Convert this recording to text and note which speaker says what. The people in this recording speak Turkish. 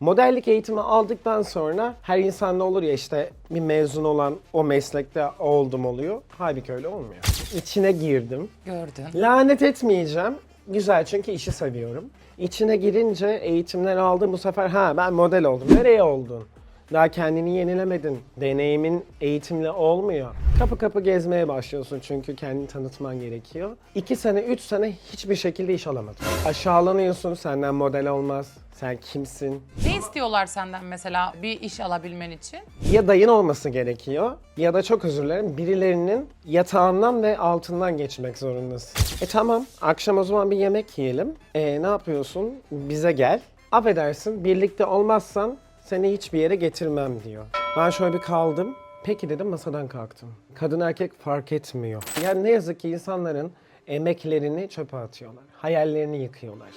Speaker 1: Modellik eğitimi aldıktan sonra her insanda olur ya işte bir mezun olan o meslekte oldum oluyor. Halbuki öyle olmuyor. İçine girdim.
Speaker 2: Gördün.
Speaker 1: Lanet etmeyeceğim. Güzel çünkü işi seviyorum. İçine girince eğitimler aldım bu sefer ha ben model oldum. Nereye oldun? Daha kendini yenilemedin. Deneyimin eğitimle olmuyor. Kapı kapı gezmeye başlıyorsun çünkü kendini tanıtman gerekiyor. İki sene, üç sene hiçbir şekilde iş alamadın. Aşağılanıyorsun, senden model olmaz. Sen kimsin?
Speaker 2: İstiyorlar senden mesela bir iş alabilmen için?
Speaker 1: Ya dayın olması gerekiyor ya da çok özür dilerim birilerinin yatağından ve altından geçmek zorundasın. E tamam akşam o zaman bir yemek yiyelim. E ne yapıyorsun? Bize gel. Affedersin birlikte olmazsan seni hiçbir yere getirmem diyor. Ben şöyle bir kaldım. Peki dedim masadan kalktım. Kadın erkek fark etmiyor. Yani ne yazık ki insanların emeklerini çöpe atıyorlar. Hayallerini yıkıyorlar.